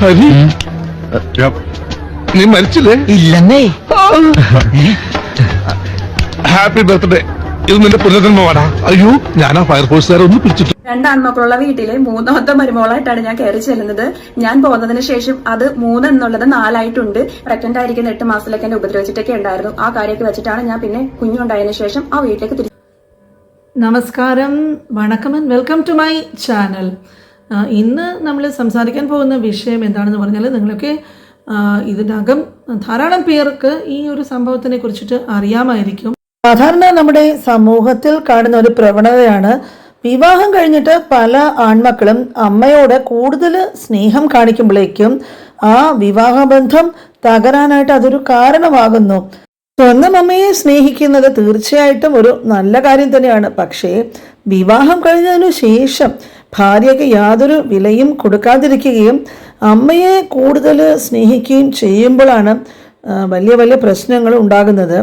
ഹരി നീ മരിച്ചില്ലേ? ഇല്ലെന്നേ. Happy birthday ഇത് നിന്റെ പുനർജന്മമാടാ. അയ്യോ ഞാൻ ആ ഫയർഫോഴ്സുകാരെ ഒന്ന് പിടിച്ചിട്ട്. രണ്ടാൺമക്കളുള്ള വീട്ടിലെ മൂന്നാമത്തെ മരുമോളായിട്ടാണ് ഞാൻ കയറി ചെല്ലുന്നത്. ഞാൻ പോകുന്നതിന് ശേഷം അത് മൂന്ന് എന്നുള്ളത് നാലായിട്ടുണ്ട്. പ്രഗ്നന്റ് ആയിരിക്കുന്ന എട്ട് മാസത്തിലൊക്കെ എന്നെ ഉപദ്രവിച്ചിട്ടൊക്കെ ഉണ്ടായിരുന്നു. ആ കാര്യമൊക്കെ വെച്ചിട്ടാണ് ഞാൻ പിന്നെ കുഞ്ഞുണ്ടായതിനു ശേഷം ആ വീട്ടിലേക്ക് തിരിച്ചു നമസ്കാരം വണക്കം and welcome to my channel ഇന്ന് നമ്മൾ സംസാരിക്കാൻ പോകുന്ന വിഷയം എന്താണെന്ന് പറഞ്ഞാൽ നിങ്ങളൊക്കെ ഇതിനകം ധാരാളം പേർക്ക് ഈ ഒരു സംഭവത്തിനെ കുറിച്ചിട്ട് അറിയാമായിരിക്കും. സാധാരണ നമ്മുടെ സമൂഹത്തിൽ കാണുന്ന ഒരു പ്രവണതയാണ് വിവാഹം കഴിഞ്ഞിട്ട് പല ആൺമക്കളും അമ്മയോട് കൂടുതൽ സ്നേഹം കാണിക്കുമ്പോഴേക്കും ആ വിവാഹബന്ധം തകരാനായിട്ട് അതൊരു കാരണമാകുന്നു. സ്വന്തം അമ്മയെ സ്നേഹിക്കുന്നത് തീർച്ചയായിട്ടും ഒരു നല്ല കാര്യം തന്നെയാണ്. പക്ഷേ വിവാഹം കഴിഞ്ഞതിനു ശേഷം ഭാര്യയ്ക്ക് യാതൊരു വിലയും കൊടുക്കാതിരിക്കുകയും അമ്മയെ കൂടുതൽ സ്നേഹിക്കുകയും ചെയ്യുമ്പോഴാണ് വലിയ വലിയ പ്രശ്നങ്ങൾ ഉണ്ടാകുന്നത്.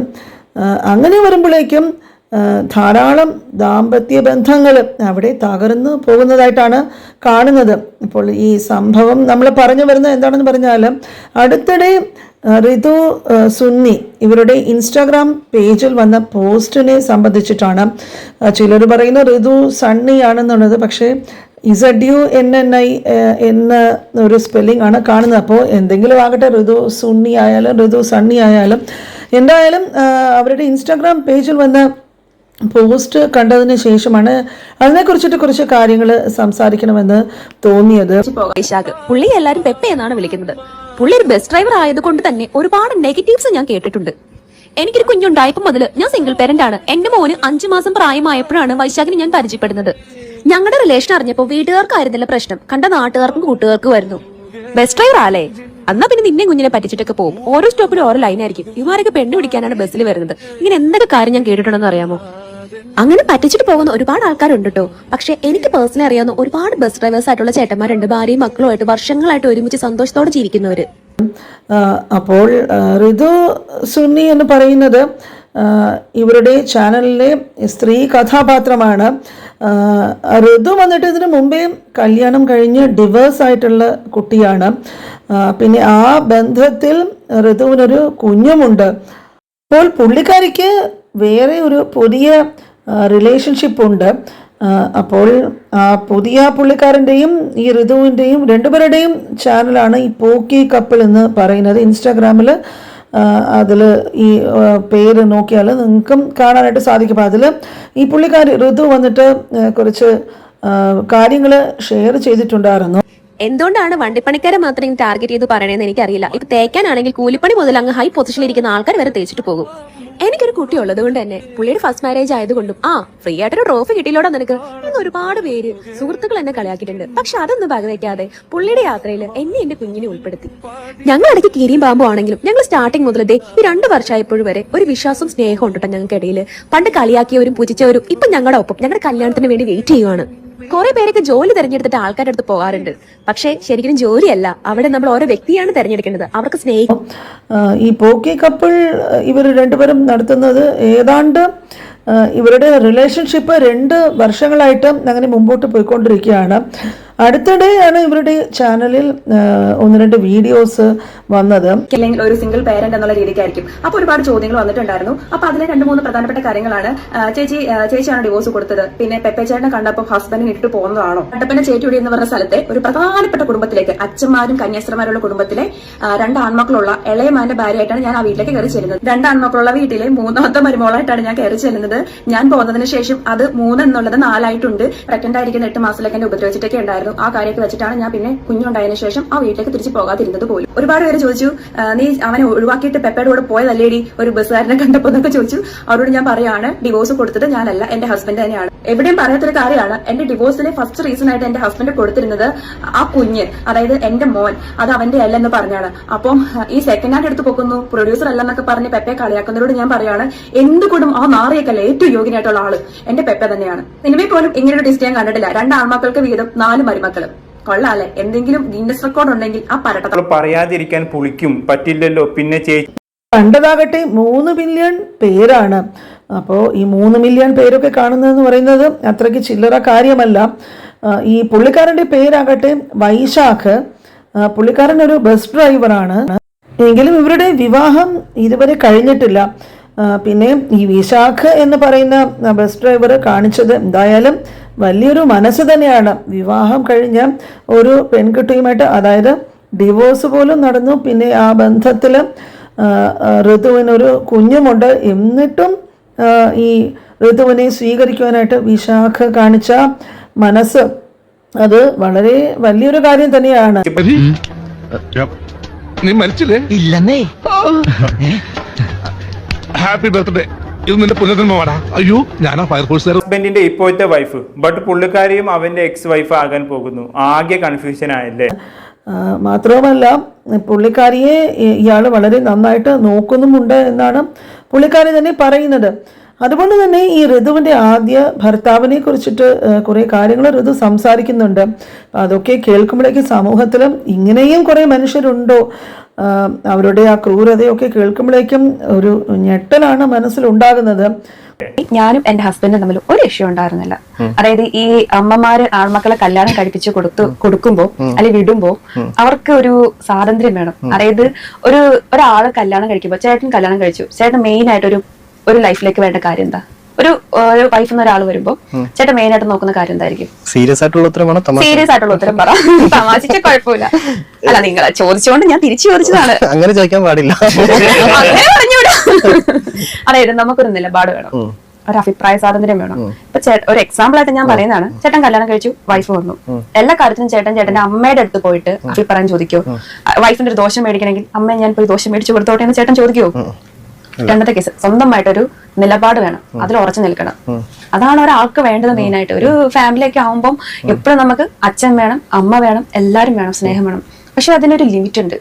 അങ്ങനെ വരുമ്പോഴേക്കും ധാരാളം ദാമ്പത്യ ബന്ധങ്ങൾ അവിടെ തകർന്നു പോകുന്നതായിട്ടാണ് കാണുന്നത്. ഇപ്പോൾ ഈ സംഭവം നമ്മൾ പറഞ്ഞു വരുന്നത് എന്താണെന്ന് പറഞ്ഞാൽ അടുത്തിടെ റിതു സുന്നി ഇവരുടെ ഇൻസ്റ്റാഗ്രാം പേജിൽ വന്ന പോസ്റ്റിനെ സംബന്ധിച്ചിട്ടാണ് ചിലർ പറയുന്ന റിതു സണ്ണി ആണെന്നുള്ളത് പക്ഷേ Z U N N I എന്ന ഒരു സ്പെല്ലിംഗ് ആണ് കാണുന്നത്. അപ്പോൾ എന്തെങ്കിലും ആകട്ടെ ഋതു സുണ്ണി ആയാലും ഋതു സണ്ണി ആയാലും എന്തായാലും അവരുടെ ഇൻസ്റ്റാഗ്രാം പേജിൽ വന്ന പോസ്റ്റ് കണ്ടതിന് ശേഷമാണ് അതിനെക്കുറിച്ചിട്ട് കുറച്ച് കാര്യങ്ങൾ സംസാരിക്കണമെന്ന് തോന്നിയത്. പുള്ളി എല്ലാരും പെപ്പ എന്നാണ് വിളിക്കുന്നത്. പുള്ളി ഒരു ബസ് ഡ്രൈവർ ആയതുകൊണ്ട് തന്നെ ഒരുപാട് നെഗറ്റീവ്സ് ഞാൻ കേട്ടിട്ടുണ്ട്. എനിക്കൊരു കുഞ്ഞുണ്ടായപ്പോ മുതൽ ഞാൻ സിംഗിൾ പേരന്റ് ആണ്. എന്റെ മോന് അഞ്ചു മാസം പ്രായമായപ്പോഴാണ് വൈശാഖിനെ ഞാൻ പരിചയപ്പെടുന്നത്. ഞങ്ങളുടെ റിലേഷൻ അറിഞ്ഞപ്പോ വീട്ടുകാർക്കായിരുന്നില്ല പ്രശ്നം. കണ്ട നാട്ടുകാർക്കും കൂട്ടുകാർക്കും ആയിരുന്നു. ബസ് ഡ്രൈവർ ആലേ എന്നാ പിന്നെ നിന്നെ കുഞ്ഞിനെ പറ്റിച്ചിട്ടൊക്കെ പോകും. ഓരോ സ്റ്റോപ്പിലും ഓരോ ലൈനായിരിക്കും ഇവരൊക്കെ പെണ്ണു പിടിക്കാനാണ് ബസ്സിൽ വരുന്നത്. ഇങ്ങനെ എന്തൊക്കെ കാര്യം ഞാൻ കേട്ടിട്ടുണ്ടെന്ന് അറിയാമോ? അങ്ങനെ പറ്റിച്ചിട്ട് പോകുന്ന ഒരുപാട് ആൾക്കാരുണ്ട് കേട്ടോ പക്ഷെ എനിക്ക് പേഴ്സണലി അറിയാവുന്ന ഒരുപാട് ബസ് ഡ്രൈവേഴ്സ് ആയിട്ടുള്ള ചേട്ടന്മാരുണ്ട്. ഭാര്യയും മക്കളുമായിട്ട് വർഷങ്ങളായിട്ട് ഒരുമിച്ച് സന്തോഷത്തോടെ ജീവിക്കുന്നവര്. അപ്പോൾ ഋതു സുന്നി എന്ന് പറയുന്നത് ഇവരുടെ ചാനലിലെ സ്ത്രീ കഥാപാത്രമാണ്. ഋതു വന്നിട്ട് ഇതിനു മുമ്പേ കല്യാണം കഴിഞ്ഞ് ഡിവേഴ്സ് ആയിട്ടുള്ള കുട്ടിയാണ്. പിന്നെ ആ ബന്ധത്തിൽ ഋതുവിനൊരു കുഞ്ഞുമുണ്ട്. അപ്പോൾ പുള്ളിക്കാരിക്ക് വേറെ ഒരു പുതിയ റിലേഷൻഷിപ്പ് ഉണ്ട്. അപ്പോൾ ആ പുതിയ പുള്ളിക്കാരന്റെയും ഈ ഋതുവിന്റെയും രണ്ടുപേരുടെയും ചാനലാണ് ഈ പോക്കി കപ്പിൾ എന്ന് പറയുന്നത്. ഇൻസ്റ്റാഗ്രാമിൽ അതിൽ ഈ പേര് നോക്കിയാൽ നിങ്ങൾക്കും കാണാനായിട്ട് സാധിക്കും. അതിൽ ഈ പുള്ളിക്കാരി ഋതു വന്നിട്ട് കുറച്ച് കാര്യങ്ങൾ ഷെയർ ചെയ്തിട്ടുണ്ടായിരുന്നു. എന്തുകൊണ്ടാണ് വണ്ടിപ്പണിക്കാരെ മാത്രം ടാർഗറ്റ് ചെയ്ത് പറയണതെന്ന് എനിക്കറിയില്ല. ഇപ്പൊ തേക്കാനാണെങ്കിൽ കൂലിപ്പണി മുതൽ അങ്ങ് ഹൈ പൊസിഷനിൽ ഇരിക്കുന്ന ആൾക്കാർ വരെ തേച്ചിട്ട് പോകും. എനിക്കൊരു കുട്ടി ഉള്ളത് കൊണ്ട് തന്നെ പുള്ളിയുടെ ഫസ്റ്റ് മാരേജ് ആയതുകൊണ്ടും ആ ഫ്രീ ആയിട്ട് ഒരു ട്രോഫി കിട്ടിയില്ലോടാ നിനക്ക്? എന്ന് ഒരുപാട് പേര് സുഹൃത്തുക്കൾ എന്നെ കളിയാക്കിയിട്ടുണ്ട്. പക്ഷെ അതൊന്നും പകവയ്ക്കാതെ പുള്ളിയുടെ യാത്രയിൽ എന്നെ എന്റെ കുഞ്ഞിനെ ഉൾപ്പെടുത്തി. ഞങ്ങൾ ഇടയ്ക്ക് കീരിയും പാമ്പും ആണെങ്കിലും ഞങ്ങൾ സ്റ്റാർട്ടിങ് മുതൽ ദേ ഈ രണ്ട് വർഷമായപ്പോഴും വരെ ഒരു വിശ്വാസവും സ്നേഹം ഉണ്ട് കേട്ടോ ഞങ്ങൾക്ക് ഇടയിൽ പണ്ട് കളിയാക്കിയവരും പൂജിച്ചവരും ഇപ്പൊ ഞങ്ങളുടെ ഒപ്പം ഞങ്ങളുടെ കല്യാണത്തിന് വേണ്ടി വെയിറ്റ് ചെയ്യുവാണ്. കുറെ പേരൊക്കെ ജോലി തെരഞ്ഞെടുത്തിട്ട് ആൾക്കാരുടെ അടുത്ത് പോകാറുണ്ട്. പക്ഷേ ശരിക്കും ജോലിയല്ല. അവിടെ നമ്മൾ ഓരോ വ്യക്തിയാണ് തെരഞ്ഞെടുക്കേണ്ടത്. അവർക്ക് സ്നേഹം ആ, ഈ പോക്കി കപ്പിൾ ഇവർ രണ്ടുപേരും നടത്തുന്നത് ഏതാണ്ട് ഇവരുടെ റിലേഷൻഷിപ്പ് രണ്ട് വർഷങ്ങളായിട്ട് അങ്ങനെ മുമ്പോട്ട് പോയിക്കൊണ്ടിരിക്കുകയാണ്. അടുത്തിടെയാണ് ഇവരുടെ ചാനലിൽ ഒന്ന് രണ്ട് വീഡിയോസ് വന്നത്. അല്ലെങ്കിൽ ഒരു സിംഗിൾ പേരന്റ് എന്നുള്ള രീതിക്കായിരിക്കും. അപ്പൊ ഒരുപാട് ചോദ്യങ്ങൾ വന്നിട്ടുണ്ടായിരുന്നു. അപ്പൊ അതിലെ രണ്ട് മൂന്ന് പ്രധാനപ്പെട്ട കാര്യങ്ങളാണ് ചേച്ചി ചേച്ചിയാണ് ഡിവോഴ്സ് കൊടുത്തത്. പിന്നെ പെപ്പച്ചേട്ടനെ കണ്ടപ്പോൾ ഹസ്ബൻഡിനെ ഇട്ട് പോകുന്നതാണോ? കട്ടപ്പന ചേറ്റുടി എന്ന് പറഞ്ഞ സ്ഥലത്തെ ഒരു പ്രധാനപ്പെട്ട കുടുംബത്തിലേക്ക് അച്ഛന്മാരും കന്യാസ്ത്രമാരുള്ള കുടുംബത്തിലെ രണ്ട് ആൺമക്കളുള്ള ഇളയമാന്റെ ഭാര്യയായിട്ടാണ് ഞാൻ ആ വീട്ടിലേക്ക് കയറി ചെല്ലുന്നത്. രണ്ട് ആൺമക്കളുള്ള വീട്ടിലെ മൂന്നാമത്തെ മരുമോളായിട്ടാണ് ഞാൻ കയറി ചെല്ലുന്നത്. ഞാൻ പോകുന്നതിന് ശേഷം അത് മൂന്ന് എന്നുള്ളത് നാലായിട്ടുണ്ട്. പ്രഗ്നന്റ് ആയിരിക്കുന്ന എട്ട് മാസത്തിലൊക്കെ എന്നെ ഉപദ്രവിച്ചിട്ടൊക്കെ ഉണ്ടായിരുന്നു. ആ കാര്യമൊക്കെ വെച്ചിട്ടാണ് ഞാൻ പിന്നെ കുഞ്ഞുണ്ടായതിനു ശേഷം ആ വീട്ടിലേക്ക് തിരിച്ചു പോകാതിരുന്നത് പോലും. ഒരുപാട് പേര് ചോദിച്ചു "ആ, നീ അവനെ ഒഴിവാക്കിയിട്ട് പെപ്പയുടെ കൂടെ പോയതല്ലേടി ഒരു ബസ്സുകാരനെ കണ്ടപ്പോ എന്നൊക്കെ ചോദിച്ചു. അവരോട് ഞാൻ പറയാണ് ഡിവോഴ്സ് കൊടുത്തത് ഞാനല്ല എന്റെ ഹസ്ബൻഡ് തന്നെയാണ്. എവിടെയും പറയാത്തൊരു കാര്യമാണ് എന്റെ ഡിവോഴ്സിലെ ഫസ്റ്റ് റീസൺ ആയിട്ട് എന്റെ ഹസ്ബൻഡ് കൊടുത്തിരുന്നത് ആ കുഞ്ഞ് അതായത് എന്റെ മോൻ അത് അവന്റെ അല്ലെന്ന് പറഞ്ഞാണ്. അപ്പം ഈ സെക്കൻഡ് ഹാൻഡ് എടുത്ത് പൊക്കുന്നു പ്രൊഡ്യൂസർ അല്ലെന്നൊക്കെ പറഞ്ഞ് പെപ്പെ കളിയാക്കുന്നവരോട് ഞാൻ പറയാണ് എന്തുകൊണ്ടും ആ മാറിയേക്കല്ല ഏറ്റവും യോഗ്യനായിട്ടുള്ള ആൾ എന്റെ പെപ്പ തന്നെയാണ്. സിനിമയിൽ പോലും ഇങ്ങനെ ഒരു ഡിസ്റ്റ് ഞാൻ കണ്ടിട്ടില്ല. രണ്ട് ആൺമക്കൾക്ക് വീതം നാല് മരുമക്കൾ. കൊള്ളാല്ലേ? എന്തെങ്കിലും ഗിന്നസ് റെക്കോർഡ് ഉണ്ടെങ്കിൽ ആ പരട്ട പറയാതിരിക്കാൻ പുളിക്കും പറ്റില്ലല്ലോ. പിന്നെ ചേച്ചി കണ്ടതാകട്ടെ മൂന്ന് ബില്യൺ പേരാണ്. അപ്പോൾ ഈ മൂന്ന് മില്യൺ പേരൊക്കെ കാണുന്നതെന്ന് പറയുന്നത് അത്രയ്ക്ക് ചില്ലറ കാര്യമല്ല. ഈ പുള്ളിക്കാരന്റെ പേരാകട്ടെ വൈശാഖ്. പുള്ളിക്കാരൻ ഒരു ബസ് ഡ്രൈവറാണ്. എങ്കിലും ഇവരുടെ വിവാഹം ഇതുവരെ കഴിഞ്ഞിട്ടില്ല. പിന്നെ ഈ വിശാഖ് എന്ന് പറയുന്ന ബസ് ഡ്രൈവർ കാണിച്ചത് എന്തായാലും വലിയൊരു മനസ്സ് തന്നെയാണ്. വിവാഹം കഴിഞ്ഞ ഒരു പെൺകുട്ടിയുമായിട്ട് അതായത് ഡിവോഴ്സ് പോലും നടന്നു. പിന്നെ ആ ബന്ധത്തിൽ ഋതുവിനൊരു കുഞ്ഞുമുണ്ട്. എന്നിട്ടും ഈ ഋതുവിനെ സ്വീകരിക്കുവാനായിട്ട് വിശാഖ കാണിച്ച മനസ്സ്. അത് വളരെ വലിയൊരു കാര്യം തന്നെയാണ്? നീ മരിച്ചില്ലേ? ഇല്ലെന്നേ. ഹാപ്പി ബർത്ത്ഡേ ഇത് നിന്റെ പുനർജന്മമാടാ. അയ്യോ ഞാനാ ഫയർഫോഴ്സുകാരൻ ഹസ്ബൻഡിന്റെ ഇപ്പോഴത്തെ വൈഫ് ബട്ട് പുള്ളിക്കാരിയും അവന്റെ എക്സ് വൈഫ് ആകാൻ പോകുന്നു. ആകെ കൺഫ്യൂഷൻ ആയല്ലേ? മാത്രവുമല്ല പുള്ളിക്കാരിയെ ഇയാൾ വളരെ നന്നായിട്ട് നോക്കുന്നുമുണ്ട് എന്നാണ് പുള്ളിക്കാരി തന്നെ പറയുന്നത്. അതുകൊണ്ട് തന്നെ ഈ ഋതുവിന്റെ ആദ്യ ഭർത്താവിനെ കുറിച്ചിട്ട് കുറേ കാര്യങ്ങൾ ഋതു സംസാരിക്കുന്നുണ്ട്. അതൊക്കെ കേൾക്കുമ്പോഴേക്ക് സമൂഹത്തിലും ഇങ്ങനെയും കുറേ മനുഷ്യരുണ്ടോ? അവരുടെ ആ ക്രൂരതയൊക്കെ കേൾക്കുമ്പോഴേക്കും ഒരു ഞെട്ടലാണ് മനസ്സിലുണ്ടാകുന്നത്. ഞാനും എന്റെ ഹസ്ബൻഡും തമ്മിൽ ഒരു ഇഷ്യൂ ഉണ്ടായിരുന്നില്ല. അതായത് ഈ അമ്മമാര് ആൺമക്കളെ കല്യാണം കഴിപ്പിച്ച് കൊടുത്തു കൊടുക്കുമ്പോ അല്ലെങ്കിൽ വിടുമ്പോ അവർക്ക് ഒരു സ്വാതന്ത്ര്യം വേണം. അതായത് ഒരു ഒരാൾ കല്യാണം കഴിക്കുമ്പോ ചേട്ടൻ കല്യാണം കഴിച്ചു. ചേട്ടൻ മെയിൻ ആയിട്ട് ഒരു ഒരു ലൈഫിലേക്ക് വേണ്ട കാര്യം എന്താ? ഒരു ഒരു വൈഫ് എന്ന ഒരാൾ വരുമ്പോ ചേട്ടൻ മെയിൻ ആയിട്ട് നോക്കുന്ന കാര്യം എന്തായിരിക്കും? സീരിയസ് ആയിട്ടുള്ള ഉത്തരമാണ് സീരിയസ് ആയിട്ടുള്ള ഉത്തരം പറ. തമാശിച്ച കുഴപ്പമില്ല. അല്ല നിങ്ങൾ ചോദിച്ചുകൊണ്ട് ഞാൻ തിരിച്ചു ചോദിച്ചതാണ്. അങ്ങനെ ചോദിക്കാൻ പാടില്ല. അങ്ങനെ. അതായത് നമുക്കൊരു നിലപാട് വേണം. ഒരു അഭിപ്രായ സ്വാതന്ത്ര്യം വേണം. ഇപ്പൊ ഒരു എക്സാമ്പിൾ ആയിട്ട് ഞാൻ പറയുന്നതാണ്. ചേട്ടൻ കല്യാണം കഴിച്ചു വൈഫ് വന്നു. എല്ലാ കാര്യത്തിനും ചേട്ടൻ ചേട്ടന്റെ അമ്മയുടെ അടുത്ത് പോയിട്ട് അഭിപ്രായം ചോദിക്കോ. വൈഫിന്റെ ഒരു ദോഷം മേടിക്കണമെങ്കിൽ അമ്മ ഞാൻ പോയി ദോഷം മേടിച്ചു കൊടുത്തോട്ടെ എന്ന് ചേട്ടൻ ചോദിക്കോ. രണ്ടത്തെ കേസ് സ്വന്തമായിട്ടൊരു നിലപാട് വേണം. അതിൽ ഉറച്ചു നിൽക്കണം. അതാണ് ഒരാൾക്ക് വേണ്ടത് മെയിൻ ആയിട്ട്. ഒരു ഫാമിലിയൊക്കെ ആവുമ്പം എപ്പോഴും നമുക്ക് അച്ഛൻ വേണം അമ്മ വേണം എല്ലാരും വേണം സ്നേഹം വേണം. പക്ഷെ അതിനൊരു ലിമിറ്റ് ഉണ്ട്.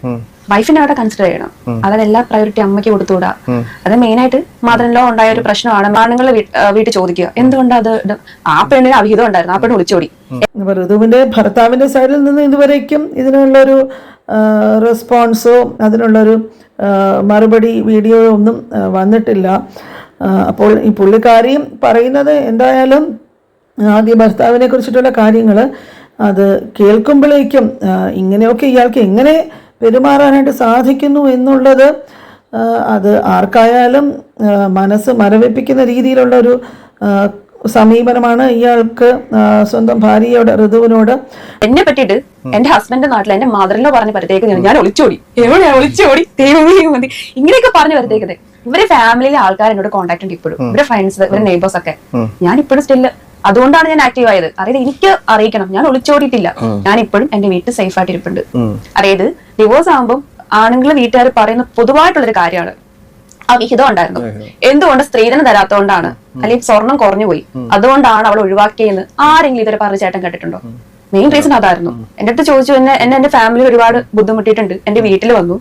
വൈഫിനെ അവിടെ കൺസിഡർ ചെയ്യണം. അതായത് എല്ലാ പ്രയോറിറ്റി അമ്മയ്ക്ക് കൊടുത്തുകൂടാ അത് മെയിൻ ആയിട്ട് മദർ ലോ ഉണ്ടായ ഒരു പ്രശ്നമാണ്. ആണുങ്ങൾ വീട്ടിൽ ചോദിക്കുക എന്തുകൊണ്ട് അത് ആ പെണ്ണിന് അഭിഹിതം ഉണ്ടായിരുന്നു. ആ പെണ്ണ് ഒളിച്ചോടി ഋതുവിന്റെ ഭർത്താവിന്റെ സൈഡിൽ നിന്ന് ഇതുവരേക്കും ഇതിനുള്ള ഒരു റെസ്പോൺസോ അതിനുള്ളൊരു ഒരു മറുപടി വീഡിയോ ഒന്നും വന്നിട്ടില്ല. അപ്പോൾ ഈ പുള്ളിക്കാരിയും പറയുന്നത് എന്തായാലും ആദ്യ ഭർത്താവിനെ കുറിച്ചിട്ടുള്ള കാര്യങ്ങൾ അത് കേൾക്കുമ്പോഴേക്കും ഇങ്ങനെയൊക്കെ ഇയാൾക്ക് എങ്ങനെ പെരുമാറാനായിട്ട് സാധിക്കുന്നു എന്നുള്ളത് അത് ആർക്കായാലും മനസ്സ് മരവിപ്പിക്കുന്ന രീതിയിലുള്ള ഒരു സമീപനമാണ് ഇയാൾക്ക് സ്വന്തം ഭാര്യയോട് ഋതുവിനോട്. എന്നെ പറ്റിട്ട് എന്റെ ഹസ്ബൻഡ് നാട്ടിൽ എന്റെ മദറിലോ പറഞ്ഞ് പരത്തേക്കുന്നത് ഞാൻ ഒളിച്ചോടി. എവിടെയാ ഒളിച്ചോടി? ദൈവമേ മതി ഇങ്ങനെയൊക്കെ പറഞ്ഞ് പരത്തേക്കുന്നത് ഇവരെ ഫാമിലിയിലെ ആൾക്കാർ എന്നോട് കോൺടാക്ട് ഉണ്ട് ഇപ്പോഴും. ഇവരെ ഫ്രണ്ട്സ് ഇവരെ നെയ്ബേഴ്സ് ഒക്കെ. ഞാൻ ഇപ്പോഴും സ്റ്റിൽ അതുകൊണ്ടാണ് ഞാൻ ആക്റ്റീവ് ആയത്. അതായത് എനിക്ക് അറിയിക്കണം. ഞാൻ ഒളിച്ചോടിയിട്ടില്ല. ഞാൻ ഇപ്പോഴും എന്റെ വീട്ടിൽ സേഫ് ആയിട്ട് ഇരിപ്പുണ്ട് അതായത് ഡിവോഴ്സ് ആകുമ്പോൾ ആണുങ്ങൾ വീട്ടുകാർ പറയുന്ന പൊതുവായിട്ടുള്ളൊരു കാര്യമാണ്. ആ വിഹിതം ഉണ്ടായിരുന്നു. എന്തുകൊണ്ട് സ്ത്രീധനം തരാത്തതുകൊണ്ടാണ് അല്ലെങ്കിൽ സ്വർണം കുറഞ്ഞു പോയി അതുകൊണ്ടാണ് അവൾ ഒഴിവാക്കിയെന്ന് ആരെങ്കിലും ഇതുവരെ പറഞ്ഞ ചേട്ടൻ കേട്ടിട്ടുണ്ടോ? മെയിൻ റീസൺ അതായിരുന്നു. എന്റെ അടുത്ത് ചോദിച്ചു എന്നെ എന്നെ എന്റെ ഫാമിലി ഒരുപാട് ബുദ്ധിമുട്ടിയിട്ടുണ്ട്. എന്റെ വീട്ടിൽ വന്നു.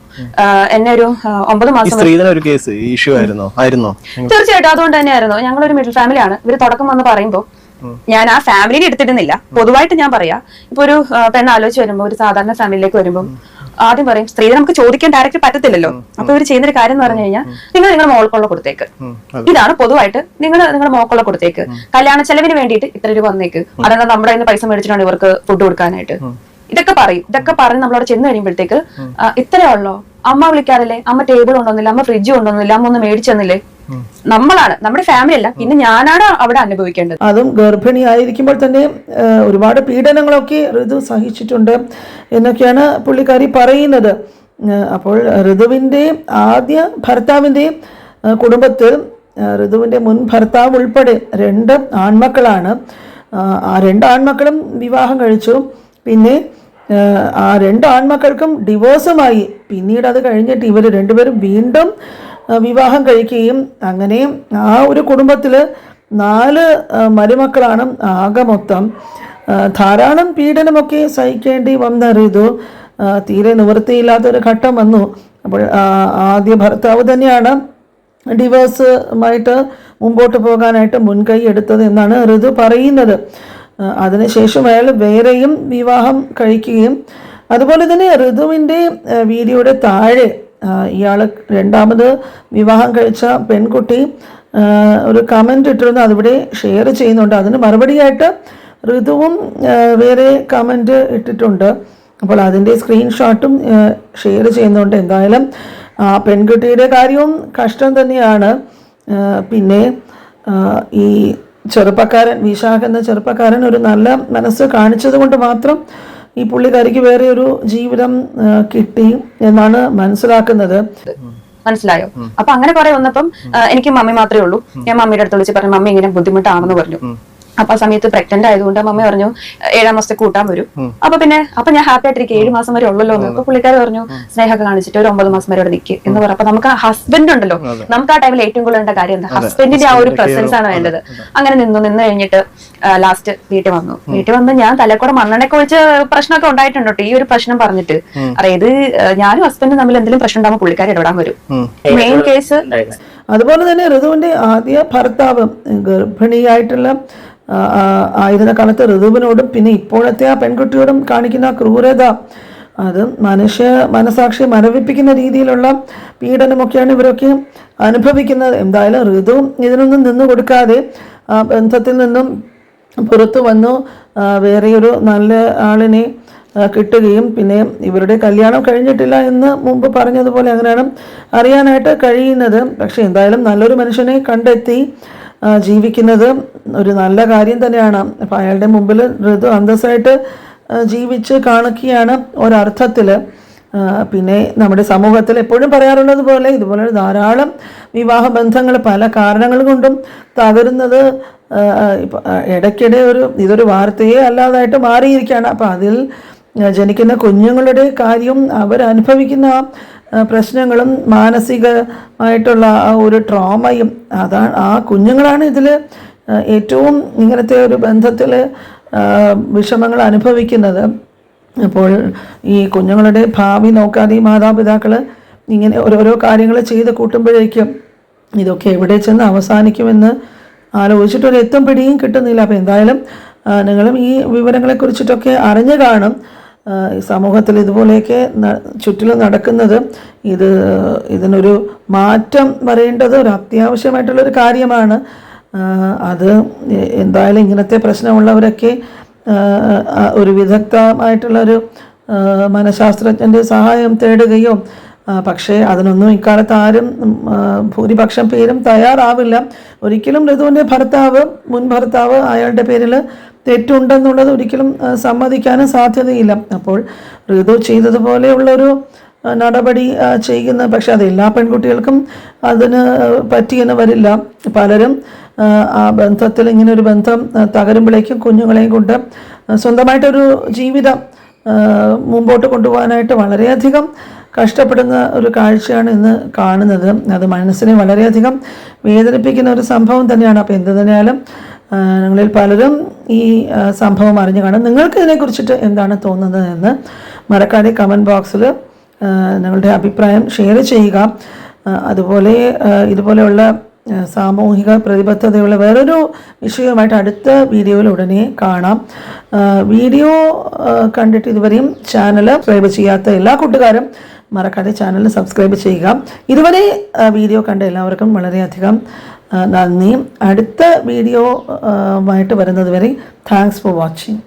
എന്നെ ഒരു ഒമ്പത് മാസം ഒരു കേസ് ഇഷ്യൂ ആയിരുന്നോ? ആയിരുന്നോ? തീർച്ചയായിട്ടും അതുകൊണ്ട് തന്നെയായിരുന്നു. ഞങ്ങൾ ഒരു മിഡിൽ ഫാമിലിയാണ് ഇവർ തുടക്കം വന്ന് പറയുമ്പോൾ ഞാൻ ആ ഫാമിലിനെ എടുത്തിരുന്നില്ല പൊതുവായിട്ട് ഞാൻ പറയാ. ഇപ്പൊ ഒരു പെണ്ണ് ആലോചിച്ച് വരുമ്പോ ഒരു സാധാരണ ഫാമിലിയിലേക്ക് വരുമ്പോൾ ആദ്യം പറയും സ്ത്രീ നമുക്ക് ചോദിക്കാൻ ഡയറക്റ്റ് പറ്റത്തില്ലല്ലോ. അപ്പൊ ഇവർ ചെയ്യുന്ന ഒരു കാര്യം എന്ന് പറഞ്ഞു കഴിഞ്ഞാൽ നിങ്ങൾ നിങ്ങളുടെ മോൾക്കുള്ള കൊടുത്തേക്ക്. ഇതാണ് പൊതുവായിട്ട് നിങ്ങൾ നിങ്ങളുടെ മോൾക്കുള്ള കൊടുത്തേക്ക്. കല്യാണ ചെലവിന് വേണ്ടിയിട്ട് ഇത്ര രൂപ വന്നേക്ക്. അതെന്താ നമ്മുടെ കയ്യിൽ നിന്ന് പൈസ മേടിച്ചിട്ടാണ് ഇവർക്ക് ഫുഡ് കൊടുക്കാനായിട്ട്? ഇതൊക്കെ പറയും. ഇതൊക്കെ പറഞ്ഞ് നമ്മളവിടെ ചെന്ന് കഴിയുമ്പോഴത്തേക്ക് ഇത്രയുള്ളോ അമ്മ വിളിക്കാറില്ലേ? അമ്മ ടേബിൾ കൊണ്ടുവന്നില്ല? അമ്മ ഫ്രിഡ്ജ് കൊണ്ടുവന്നില്ല? അമ്മ ഒന്ന് മേടിച്ചെന്നില്ലേ നമ്മളാണ് നമ്മുടെ ഫാമിലി അല്ല. പിന്നെ ഞാനാണ് അവിടെ അനുഭവിക്കേണ്ടത്. അതും ഗർഭിണി ആയിരിക്കുമ്പോൾ തന്നെ ഒരുപാട് പീഡനങ്ങളൊക്കെ ഋതു സഹിച്ചിട്ടുണ്ട് എന്നൊക്കെയാണ് പുള്ളിക്കാരി പറയുന്നത്. അപ്പോൾ ഋതുവിന്റെ ആദ്യ ഭർത്താവിന്റെ ആ, കുടുംബത്തിൽ ഋതുവിന്റെ മുൻ ഭർത്താവ് ഉൾപ്പെടെ രണ്ട് ആൺമക്കളാണ്. ആ, രണ്ട് ആൺമക്കളും വിവാഹം കഴിച്ചു. പിന്നെ ആ, രണ്ട് ആൺമക്കൾക്കും ഡിവോഴ്സുമായി പിന്നീട് അത് കഴിഞ്ഞിട്ട് ഇവർ രണ്ടുപേരും വീണ്ടും വിവാഹം കഴിക്കുകയും അങ്ങനെ ആ ഒരു കുടുംബത്തിൽ നാല് മരുമക്കളാണ് ആകെ മൊത്തം. ധാരാളം പീഡനമൊക്കെ സഹിക്കേണ്ടി വന്ന ഋതു തീരെ നിവൃത്തിയില്ലാത്തൊരു ഘട്ടം വന്നു. അപ്പോൾ ആദ്യ ഭർത്താവ് തന്നെയാണ് ഡിവേഴ്സുമായിട്ട് മുമ്പോട്ട് പോകാനായിട്ട് മുൻകൈ എടുത്തത് എന്നാണ് ഋതു പറയുന്നത്. അതിനുശേഷം അയാൾ വേറെയും വിവാഹം കഴിക്കുകയും അതുപോലെ തന്നെ ഋതുവിന്റെ വീഡിയോയുടെ താഴെ ഇയാൾ രണ്ടാമത് വിവാഹം കഴിച്ച പെൺകുട്ടി ഒരു കമന്റ് ഇട്ടിരുന്നു. അതിവിടെ ഷെയർ ചെയ്യുന്നുണ്ട്. അതിന് മറുപടിയായിട്ട് ഋതുവും വേറെ കമന്റ് ഇട്ടിട്ടുണ്ട്. അപ്പോൾ അതിന്റെ സ്ക്രീൻഷോട്ടും ഷെയർ ചെയ്യുന്നുണ്ട്. എന്തായാലും ആ പെൺകുട്ടിയുടെ കാര്യവും കഷ്ടം തന്നെയാണ്. പിന്നെ ഈ ചെറുപ്പക്കാരൻ വിശാഖ് എന്ന ചെറുപ്പക്കാരൻ ഒരു നല്ല മനസ്സ് കാണിച്ചത് കൊണ്ട് മാത്രം ഈ പുള്ളിക്കാരിക്ക് വേറെ ഒരു ജീവിതം കിട്ടി എന്നാണ് മനസ്സിലാക്കുന്നത്. മനസ്സിലായോ? അപ്പൊ അങ്ങനെ കുറെ വന്നപ്പം എനിക്ക് മമ്മി മാത്രമേ ഉള്ളൂ. ഞാൻ മമ്മിയുടെ അടുത്ത് വിളിച്ച് പറഞ്ഞു മമ്മി ഇങ്ങനെ ബുദ്ധിമുട്ടാണെന്ന് പറഞ്ഞു. അപ്പൊ ആ സമയത്ത് പ്രഗ്നന്റ് ആയതുകൊണ്ട് മമ്മി പറഞ്ഞു ഏഴാം മാസത്തെ കൂട്ടാൻ വരും. അപ്പൊ പിന്നെ അപ്പൊ ഞാൻ ഹാപ്പി ആയിട്ടിരിക്കും ഏഴ് മാസം വരെ ഉള്ളല്ലോ എന്ന്. അപ്പൊ പുള്ളിക്കാർ പറഞ്ഞു സ്നേഹമൊക്കെ കാണിച്ചിട്ട് ഒരു ഒമ്പത് മാസം വരെ അവിടെ നിൽക്കുക എന്ന് പറഞ്ഞു. അപ്പൊ നമുക്ക് ഹസ്ബൻഡ് ഉണ്ടല്ലോ. നമുക്ക് ആ ടൈമിൽ ഏറ്റവും കൂടുതൽ കാര്യം എന്താ? ഹസ്ബൻഡിന്റെ ആ ഒരു പ്രസൻസ് ആണ് വേണ്ടത്. അങ്ങനെ നിന്നു നിന്ന് കഴിഞ്ഞിട്ട് ലാസ്റ്റ് വീട്ടിൽ വന്നു. വീട്ടിൽ വന്ന് ഞാൻ തലക്കൂടെ മണ്ണെണ്ണയൊക്കെ ഒഴിച്ച് പ്രശ്നമൊക്കെ ഉണ്ടായിട്ടുണ്ട് കേട്ടോ ഈ ഒരു പ്രശ്നം പറഞ്ഞിട്ട്. അറിയാം ഇത് ആ, ഞാനും ഹസ്ബൻഡും തമ്മിൽ എന്തെങ്കിലും പ്രശ്നം ഉണ്ടാകുമ്പോൾ പുള്ളിക്കാരി ഇടപെടാൻ വരും. മെയിൻ കേസ് അതുപോലെ തന്നെ ഋതുവിന്റെ ആദ്യ ഭർത്താവ് ഗർഭിണിയായിട്ടുള്ള ആയിരുന്ന കാലത്ത് ഋതുവിനോടും പിന്നെ ഇപ്പോഴത്തെ ആ പെൺകുട്ടിയോടും കാണിക്കുന്ന ക്രൂരത അത് മനുഷ്യ മനസാക്ഷി മരവിപ്പിക്കുന്ന രീതിയിലുള്ള പീഡനമൊക്കെയാണ് ഇവരൊക്കെ അനുഭവിക്കുന്നത്. എന്തായാലും ഋതു ഇതിനൊന്നും നിന്നു കൊടുക്കാതെ ആ ബന്ധത്തിൽ നിന്നും പുറത്തു വന്നു വേറെ വേറെയൊരു നല്ല ആളിനെ കിട്ടുകയും പിന്നെ ഇവരുടെ കല്യാണം കഴിഞ്ഞിട്ടില്ല എന്ന് മുമ്പ് പറഞ്ഞതുപോലെ അങ്ങനെയാണ് അറിയാനായിട്ട് കഴിയുന്നത്. പക്ഷെ എന്തായാലും നല്ലൊരു മനുഷ്യനെ കണ്ടെത്തി ജീവിക്കുന്നത് ഒരു നല്ല കാര്യം തന്നെയാണ്. അപ്പം അയാളുടെ മുമ്പിൽ ഋതു അന്തസ്സായിട്ട് ജീവിച്ച് കാണിക്കുകയാണ് ഒരർത്ഥത്തിൽ പിന്നെ നമ്മുടെ സമൂഹത്തിൽ എപ്പോഴും പറയാറുള്ളത് പോലെ ഇതുപോലെ ധാരാളം വിവാഹ ബന്ധങ്ങൾ പല കാരണങ്ങൾ കൊണ്ടും തകരുന്നത് ഇടയ്ക്കിടെ ഒരു ഇതൊരു വാർത്തയെ അല്ലാതായിട്ട് മാറിയിരിക്കുകയാണ്. അപ്പം അതിൽ ജനിക്കുന്ന കുഞ്ഞുങ്ങളുടെ കാര്യം അവരനുഭവിക്കുന്ന പ്രശ്നങ്ങളും മാനസികമായിട്ടുള്ള ആ ഒരു ട്രോമയും അതാണ് ആ കുഞ്ഞുങ്ങളാണ് ഇതിൽ ഏറ്റവും ഇങ്ങനത്തെ ഒരു ബന്ധത്തിൽ വിഷമങ്ങൾ അനുഭവിക്കുന്നത്. അപ്പോൾ ഈ കുഞ്ഞുങ്ങളുടെ ഭാവി നോക്കാതെ ഈ മാതാപിതാക്കൾ ഇങ്ങനെ ഓരോരോ കാര്യങ്ങൾ ചെയ്ത് കൂട്ടുമ്പോഴേക്കും ഇതൊക്കെ എവിടെ ചെന്ന് അവസാനിക്കുമെന്ന് ആലോചിച്ചിട്ട് ഒരു എത്തും പിടിയും കിട്ടുന്നില്ല. അപ്പോൾ എന്തായാലും നിങ്ങളും ഈ വിവരങ്ങളെ കുറിച്ചിട്ടൊക്കെ അറിഞ്ഞു കാണും. സമൂഹത്തിൽ ഇതുപോലെയൊക്കെ ചുറ്റിലും നടക്കുന്നത് ഇത് ഇതിനൊരു മാറ്റം വരേണ്ടത് ഒരു അത്യാവശ്യമായിട്ടുള്ളൊരു കാര്യമാണ്. അത് എന്തായാലും ഇങ്ങനത്തെ പ്രശ്നമുള്ളവരൊക്കെ ഒരു വിദഗ്ധമായിട്ടുള്ളൊരു മനഃശാസ്ത്രജ്ഞന്റെ സഹായം തേടുകയോ പക്ഷേ അതിനൊന്നും ഇക്കാലത്ത് ആരും ഭൂരിപക്ഷം പേരും തയ്യാറാവില്ല. ഒരിക്കലും ഋതുവിന്റെ ഭർത്താവ് മുൻ ഭർത്താവ് അയാളുടെ പേരിൽ തെറ്റുണ്ടെന്നുള്ളത് ഒരിക്കലും സമ്മതിക്കാനും സാധ്യതയില്ല. അപ്പോൾ ഋതു ചെയ്തതുപോലെയുള്ളൊരു നടപടി ചെയ്യുന്ന പക്ഷെ അത് എല്ലാ പെൺകുട്ടികൾക്കും അതിന് പറ്റിയെന്ന് വരില്ല. പലരും ആ, ബന്ധത്തിൽ ഇങ്ങനെ ഒരു ബന്ധം തകരുമ്പോഴേക്കും കുഞ്ഞുങ്ങളെയും കൊണ്ട് സ്വന്തമായിട്ടൊരു ജീവിതം മുമ്പോട്ട് കൊണ്ടുപോകാനായിട്ട് വളരെയധികം കഷ്ടപ്പെടുന്ന ഒരു കാഴ്ചയാണ് ഇന്ന് കാണുന്നത്. അത് മനസ്സിനെ വളരെയധികം വേദനിപ്പിക്കുന്ന ഒരു സംഭവം തന്നെയാണ്. അപ്പോൾ എന്ത് തന്നെയാലും നിങ്ങളിൽ പലരും ഈ സംഭവം അറിഞ്ഞു കാണും. നിങ്ങൾക്ക് ഇതിനെക്കുറിച്ചിട്ട് എന്താണ് തോന്നുന്നത് എന്ന് മറക്കാതെ കമന്റ് ബോക്സിൽ നിങ്ങളുടെ അഭിപ്രായം ഷെയർ ചെയ്യുക. അതുപോലെ ഇതുപോലെയുള്ള സാമൂഹിക പ്രതിബദ്ധതയുള്ള വേറൊരു വിഷയവുമായിട്ട് അടുത്ത വീഡിയോയിൽ ഉടനെ കാണാം. വീഡിയോ കണ്ടിട്ട് ഇതുവരെയും ചാനൽ സബ്സ്ക്രൈബ് ചെയ്യാത്ത എല്ലാ കൂട്ടുകാരും മറക്കാതെ ചാനൽ സബ്സ്ക്രൈബ് ചെയ്യുക. ഇതുവരെ വീഡിയോ കണ്ട എല്ലാവർക്കും വളരെയധികം നന്ദി. അടുത്ത വീഡിയോ ആയിട്ട് വരുന്നതുവരെ താങ്ക്സ് ഫോർ വാച്ചിങ്